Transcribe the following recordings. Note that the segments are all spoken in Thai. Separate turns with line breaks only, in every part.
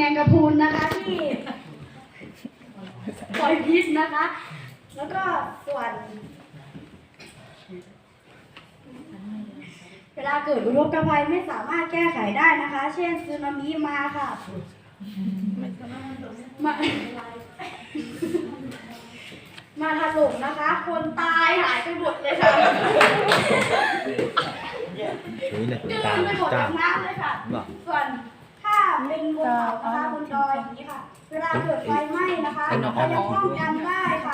แมงกะพรุนนะคะที่ปล่อยพิษนะคะ แล้วก็ส่วน เวลาเกิดอุทกภัยไม่สามารถแก้ไขได้นะคะ เช่นสึนามิมาค่ะมามาถล่มนะคะ คนตายหายไปหมดเลยค่ะ
นี่เนี่ย
จื
จ้า
ดไปหมด
จ้า
ทั้งน้ำเลยค่ะ
บอก
ส่วนถ้าเป็น บนเขานะคะบนดอยอย่างนี้ค่ะ เวลาเกิดไฟไหม้นะคะเรายังป้องกันได้ค่ะ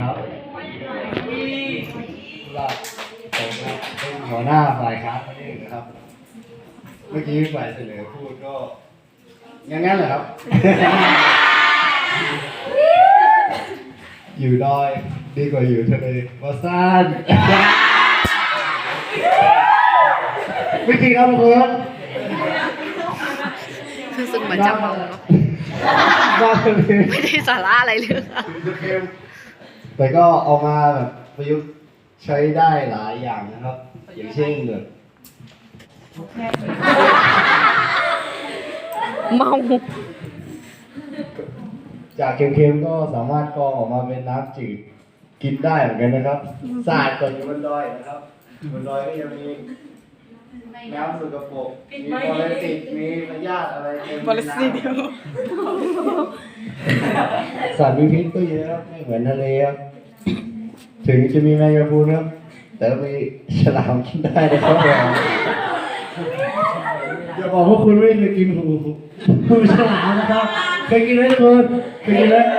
ครับว่าผมครับเป็นหัวหน้าฝ่ายค้านนั่นเองนะครับ เมื่อกี้ฝ่ายเสนอพูดก็งั้นงั้นเหรอครับ อยู่ดอยดีกว่าอยู่ทะเลว่าสั้นไม่จริงครับทุกคน
รู้สึกเหมือนจะเมาเนอะ
ว่าทะเล
ไม่ได้สาระอะไรเลยค่ะ
แต่ก็เอามาแบบประยุกต์ใช้ได้หลายอย่างนะครับ อย่างเช่นแบบ
เมา
จากเค็มๆก็สามารถกรองออกมาเป็นน้ำจืดกินได้เหมือนกันนะครับสะอาดกว่าอยู่บนดอยนะครับบนดอยก็ยังมี น้ำสกปรกมีปรสิตมีพยาธิอะไรเต็มในน้ำสัตว์มีพิษก็เยอะครับไม่เหมือนทะเลครับถึงจะมีแมงกะพรุนครับ แต่มีฉลามกินได้นะครับผมอย่าบอกว่าคุณไม่เคยกินหูหูฉลามนะครับเคยกินไหมทุกคนเคยกินไหมเ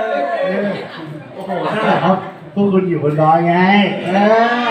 ออโอ้โหนั่นแหละครับพวกคุณอยู่บนดอยไงเออ